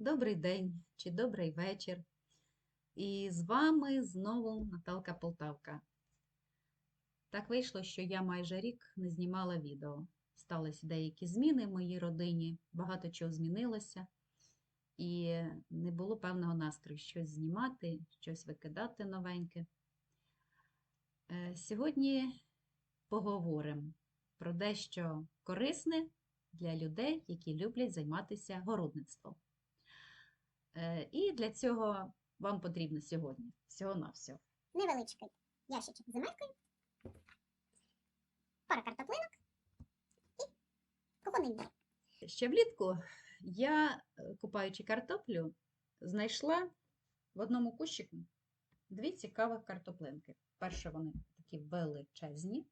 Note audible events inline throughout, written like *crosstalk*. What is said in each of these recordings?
Добрий день чи добрий вечір. І з вами знову Наталка Полтавка. Так вийшло, що я майже рік не знімала відео. Сталися деякі зміни в моїй родині, багато чого змінилося, і не було певного настрою щось знімати, щось викидати новеньке. Е, Сьогодні поговоримо про дещо корисне для людей, які люблять займатися городництвом. Е, І для цього вам потрібно сьогодні всього-навсього. невеличкий ящичок з земелькою, пара картоплинок і кухонний. Ще влітку я, е, купаючи картоплю, знайшла в одному кущику дві цікавих картоплинки. Перше, вони такі величезні,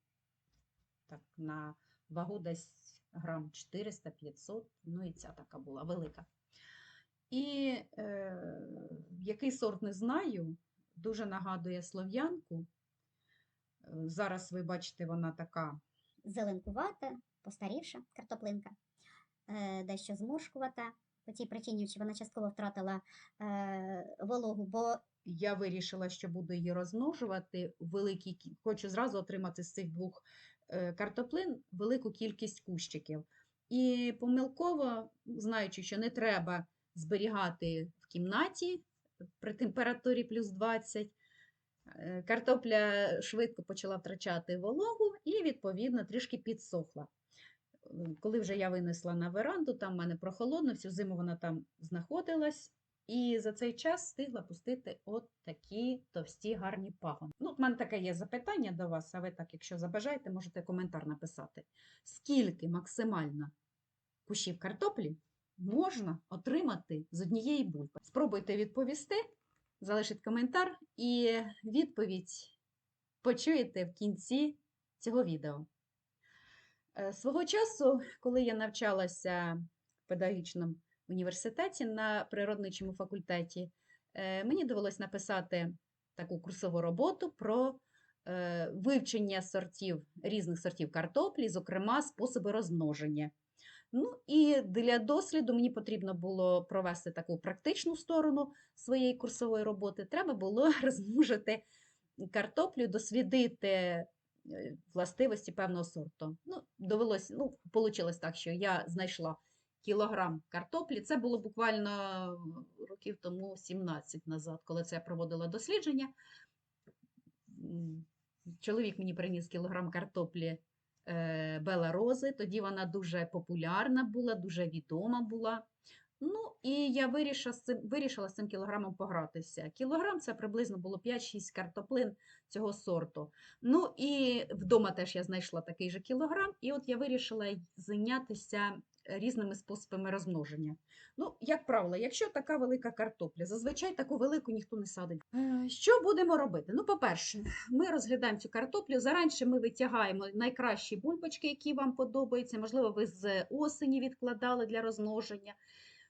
так, на вагу десь грам 400-500, ну і ця така була велика. І е, який сорт не знаю, дуже нагадує слов'янку. Е, Зараз ви бачите, вона така Зеленкувата, постарівша картоплинка, е, дещо зморшкувата, по тій причині, що вона частково втратила е, вологу, бо я вирішила, що буду її розмножувати великій кі- Хочу зразу отримати з цих двох е, картоплин велику кількість кущиків. І помилково, знаючи, що не треба зберігати в кімнаті при температурі плюс 20, е, картопля швидко почала втрачати вологу і, відповідно, трішки підсохла. Коли вже я винесла на веранду, там в мене прохолодно, всю зиму вона там знаходилась. І за цей час встигла пустити от такі товсті гарні пагони. Ну, в мене таке є запитання до вас, а ви так, якщо забажаєте, можете коментар написати. Скільки максимально кущів картоплі можна отримати з однієї бульби? Спробуйте відповісти, залишіть коментар, і відповідь почуєте в кінці цього відео. Е, Свого часу, коли я навчалася в педагогічному університеті на природничому факультеті, е, мені довелось написати таку курсову роботу про е, вивчення сортів, різних сортів картоплі, зокрема способи розмноження. Ну і для досліду мені потрібно було провести таку практичну сторону своєї курсової роботи. Треба було *laughs* розмножити картоплю, дослідити е, властивості певного сорту. Ну, довелось, ну, вийшло так, що я знайшла кілограм картоплі. Це було буквально років тому 17 назад, коли це я проводила дослідження. Чоловік мені приніс кілограм картоплі Бела Рози. Тоді вона дуже популярна була, дуже відома була. Ну, і я вирішила з цим, вирішила з цим кілограмом погратися. Кілограм це приблизно було 5-6 картоплин цього сорту. Ну і вдома теж я знайшла такий же кілограм, і от я вирішила зайнятися різними способами розмноження. Ну, як правило, якщо така велика картопля, зазвичай таку велику ніхто не садить. Е, Що будемо робити? Ну, по-перше, ми розглядаємо цю картоплю. Заранше ми витягаємо найкращі бульбочки, які вам подобаються. Можливо, ви з осені відкладали для розмноження.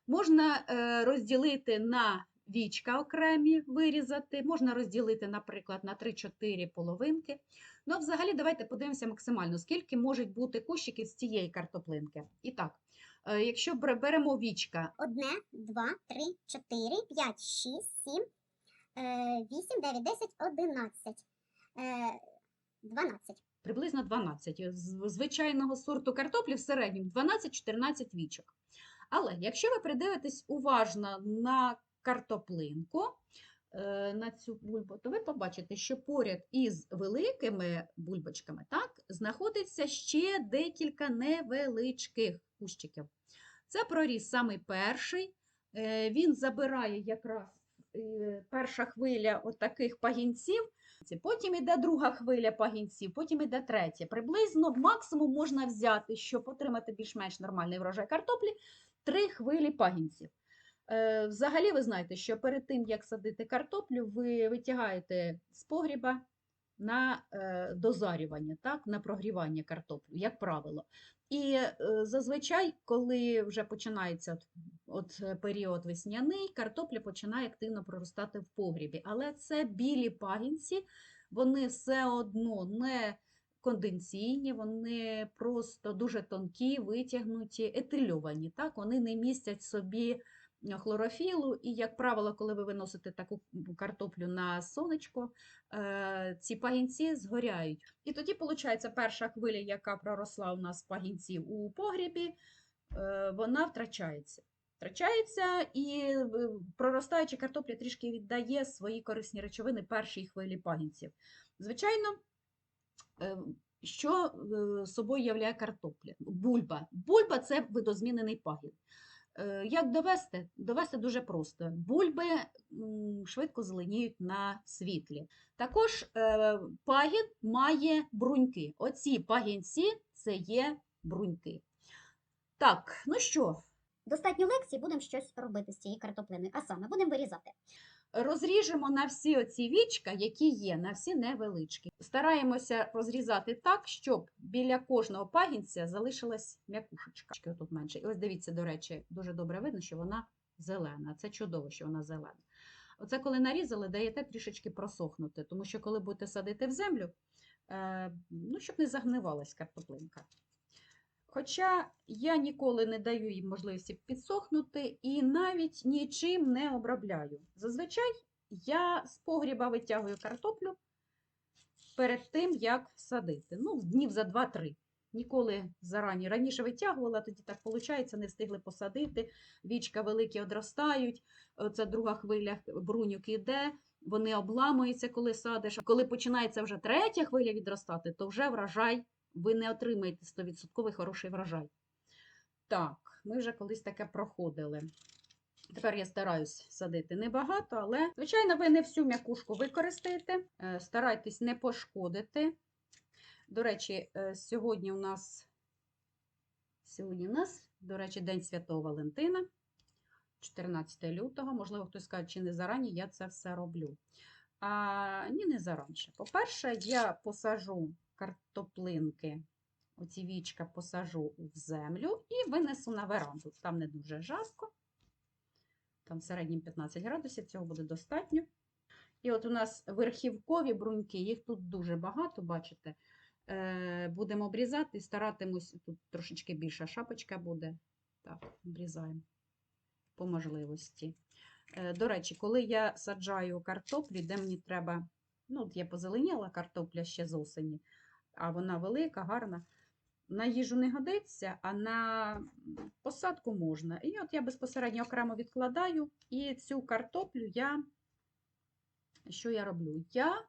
Можна е, розділити на вічка окремі, вирізати, можна розділити, наприклад, на 3-4 половинки. Ну, а взагалі, давайте подивимося максимально, скільки можуть бути кущиків з цієї картоплинки. І так, е, якщо беремо вічка, одне, два, три, чотири, п'ять, шість, сім, е, вісім, дев'ять, десять, одинадцять, е, дванадцять. приблизно 12. З звичайного сорту картоплі в середньому 12-14 вічок. Але якщо ви придивитесь уважно на картоплинку, е, на цю бульбу, то ви побачите, що поряд із великими бульбочками так, знаходиться ще декілька невеличких кущиків. Це проріс самий перший. Е, Він забирає якраз е, перша хвиля отаких пагінців. Потім йде друга хвиля пагінців, потім йде третя. Приблизно максимум можна взяти, щоб отримати більш-менш нормальний врожай картоплі, три хвилі пагінців. Е, Взагалі, ви знаєте, що перед тим, як садити картоплю, ви витягаєте з погріба на е, дозарювання, так, на прогрівання картоплю, як правило. І е, зазвичай, коли вже починається от, от період весняний, картопля починає активно проростати в погрібі. Але це білі пагінці, вони все одно не конденційні, вони просто дуже тонкі, витягнуті, етильовані. Так? Вони не містять собі хлорофілу, і, як правило, коли ви виносите таку картоплю на сонечко, е, ці пагінці згоряють. І тоді, виходить, перша хвиля, яка проросла у нас з пагінців у погрібі, е, вона втрачається. Втрачається і е, проростаюча картопля трішки віддає свої корисні речовини першій хвилі пагінців. Звичайно, е, що е, собою являє картопля? Бульба. Бульба це видозмінений пагін. Е, Як довести? Довести дуже просто. Бульби швидко зеленіють на світлі. Також е, пагін має бруньки. Оці пагінці це є бруньки. Так, ну що, Достатньо лекцій, будемо щось робити з цією картоплиною, а саме будемо вирізати. Розріжемо на всі оці вічка, які є, на всі невеличкі. Стараємося розрізати так, щоб біля кожного пагінця залишилась м'якушечка. Тут менше. І ось дивіться, до речі, дуже добре видно, що вона зелена. Це чудово, що вона зелена. Оце коли нарізали, даєте трішечки просохнути, тому що коли будете садити в землю, е, ну, щоб не загнивалась картоплинка. Хоча я ніколи не даю їм можливості підсохнути і навіть нічим не обробляю. Зазвичай я з погріба витягую картоплю перед тим, як садити. Ну, днів за 2-3. Ніколи зарані. Раніше витягувала, тоді так виходить, не встигли посадити. Вічка великі одростають. Це друга хвиля бруньок іде. Вони обламуються, коли садиш. Коли починається вже третя хвиля відростати, то вже врожай ви не отримаєте 100% хороший врожай. Так, ми вже колись таке проходили. Тепер я стараюсь садити небагато, але, звичайно, ви не всю м'якушку використаєте. Е, Старайтесь не пошкодити. До речі, е, сьогодні у нас, сьогодні у нас, до речі, День Святого Валентина, 14 лютого. Можливо, хтось скаже, чи не зарані я це все роблю. А, ні, не заранше. По-перше, я посажу картоплинки, оці вічка посажу в землю і винесу на веранду. Там не дуже жарко. Там в середньому 15 градусів, цього буде достатньо. І от у нас верхівкові бруньки, їх тут дуже багато, бачите. Е, Будемо обрізати, старатимусь, тут трошечки більша шапочка буде. Так, обрізаємо по можливості. Е, До речі, коли я саджаю картоплю, де мені треба, ну, от я позеленіла картопля ще з осені, а вона велика, гарна. На їжу не годиться, а на посадку можна. І от я безпосередньо окремо відкладаю, і цю картоплю я, що я роблю? Я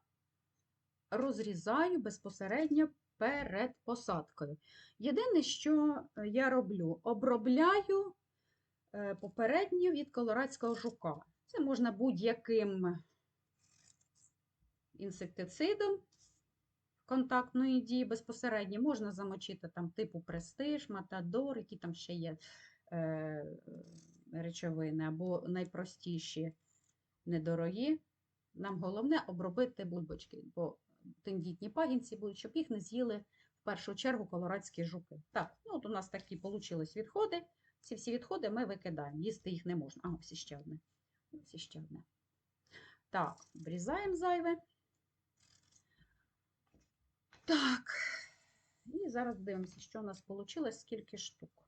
розрізаю безпосередньо перед посадкою. Єдине, що я роблю, обробляю е, попередньо від колорадського жука. Це можна будь-яким інсектицидом контактної дії безпосередньо. Можна замочити там типу престиж, матадор, які там ще є е, речовини, або найпростіші, недорогі. Нам головне обробити бульбочки, бо тендітні пагінці будуть, щоб їх не з'їли в першу чергу колорадські жуки. Так, ну от у нас такі получились відходи. Ці всі відходи ми викидаємо, їсти їх не можна. А, ось ще одне. Ось ще одне. Так, обрізаємо зайве. Так. І зараз дивимося, що у нас вийшло, скільки штук.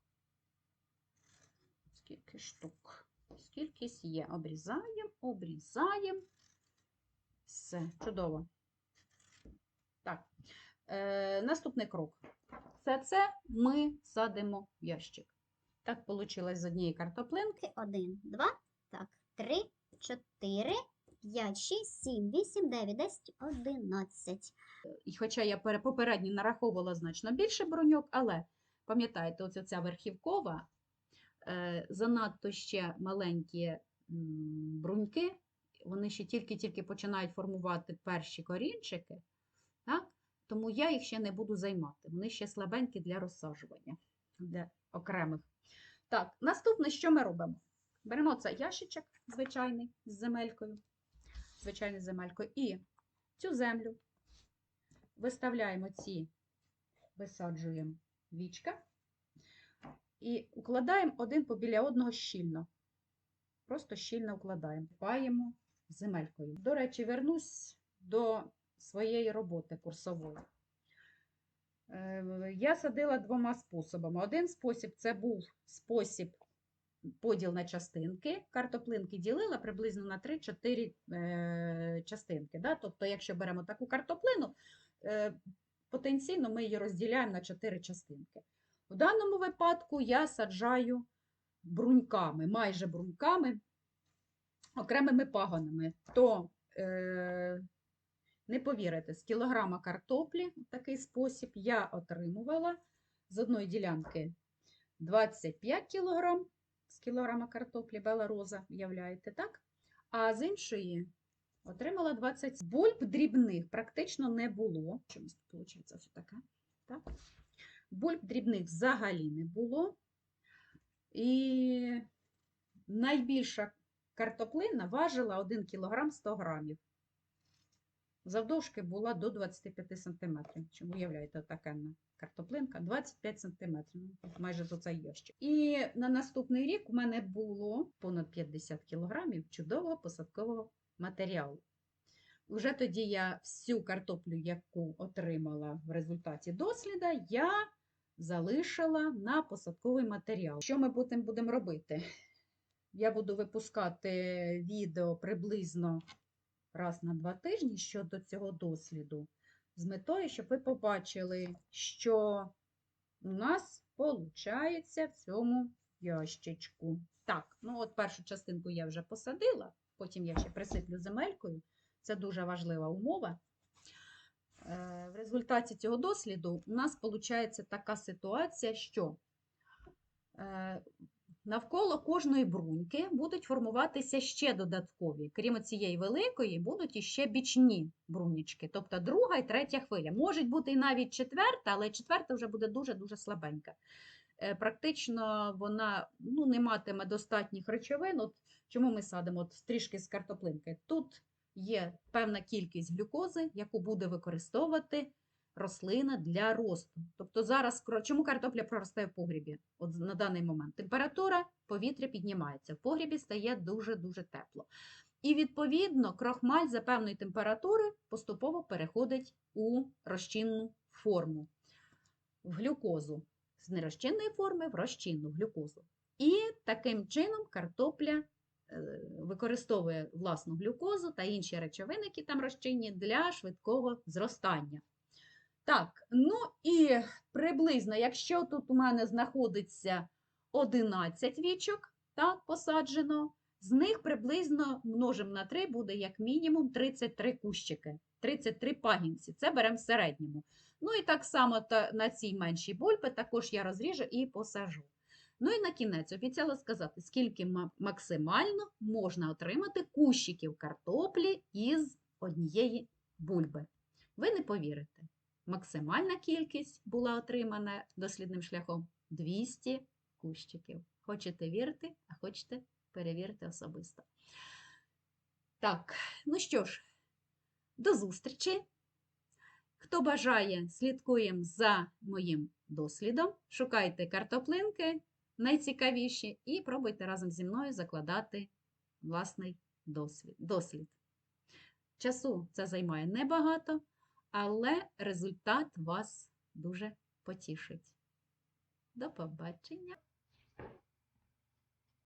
Скільки штук. Скількись є. Обрізаємо, обрізаємо. Все, чудово. Так, е, наступний крок. Все це ми садимо в ящик. Так вийшло з однієї картоплинки. Один, два, так, три, чотири, п'ять, шість, сім, вісім, дев'ять, десять, одинадцять. І хоча я попередньо нараховувала значно більше броньок, але пам'ятаєте, оця ця верхівкова, е, занадто ще маленькі бруньки, вони ще тільки-тільки починають формувати перші корінчики, так? тому я їх ще не буду займати. Вони ще слабенькі для розсаджування, для окремих. Так, наступне, що ми робимо? Беремо цей ящичок звичайний з земелькою, звичайною земелькою, і цю землю виставляємо ці, висаджуємо вічка і укладаємо один побіля одного щільно. Просто щільно укладаємо. Паємо земелькою. До речі, вернусь до своєї роботи курсової. Е, Я садила двома способами. Один спосіб це був спосіб поділ на частинки. Картоплинки ділила приблизно на 3-4 е, частинки. Тобто, якщо беремо таку картоплину, потенційно ми її розділяємо на 4 частинки. В даному випадку я саджаю бруньками, майже бруньками, окремими пагонами. То е, не повірите, з кілограма картоплі в такий спосіб я отримувала з одної ділянки 25 кілограм з кілограма картоплі Бела Роза, уявляєте, так? А з іншої отримала 20 бульб дрібних, практично не було. Чомусь тут виходить ось таке. Так? Бульб дрібних взагалі не було. І найбільша картоплина важила 1 кг 100 грамів. Завдовжки була до 25 см. Чому уявляєте, така картоплинка 25 см, майже до цей ящик. І на наступний рік у мене було понад 50 кг чудового посадкового матеріалу. Вже тоді я всю картоплю, яку отримала в результаті досліда, я залишила на посадковий матеріал. Що ми потім будемо робити? Я буду випускати відео приблизно раз на два тижні щодо цього досліду, з метою, щоб ви побачили, що у нас виходить в цьому ящичку. Так, ну от першу частинку я вже посадила, потім я ще присиплю земелькою. Це дуже важлива умова. Е, В результаті цього досліду у нас виходить така ситуація, що е, навколо кожної бруньки будуть формуватися ще додаткові. Крім цієї великої, будуть іще бічні брунічки, тобто друга і третя хвиля. Може бути і навіть четверта, але четверта вже буде дуже-дуже слабенька. Е, Практично вона ну, не матиме достатніх речовин. От чому ми садимо От трішки з картоплинки? Тут є певна кількість глюкози, яку буде використовувати рослина для росту. Тобто зараз, чому картопля проростає в погрібі от на даний момент? Температура повітря піднімається, в погрібі стає дуже-дуже тепло. І, відповідно, крохмаль за певної температури поступово переходить у розчинну форму, в глюкозу. З нерозчинної форми в розчинну глюкозу. І таким чином картопля е, використовує власну глюкозу та інші речовини, які там розчинні, для швидкого зростання. Так, ну і приблизно, якщо тут у мене знаходиться 11 вічок, так, посаджено, з них приблизно множимо на 3 буде як мінімум 33 кущики, 33 пагінці. Це беремо в середньому. Ну і так само на цій меншій бульбі також я розріжу і посажу. Ну і на кінець обіцяла сказати, скільки максимально можна отримати кущиків картоплі із однієї бульби. Ви не повірите. Максимальна кількість була отримана дослідним шляхом 200 кущиків. Хочете вірити, а хочете перевірити особисто. Так, ну що ж, до зустрічі. Хто бажає, слідкуємо за моїм дослідом. Шукайте картоплинки найцікавіші і пробуйте разом зі мною закладати власний дослід. Часу це займає небагато, але результат вас дуже потішить. До побачення!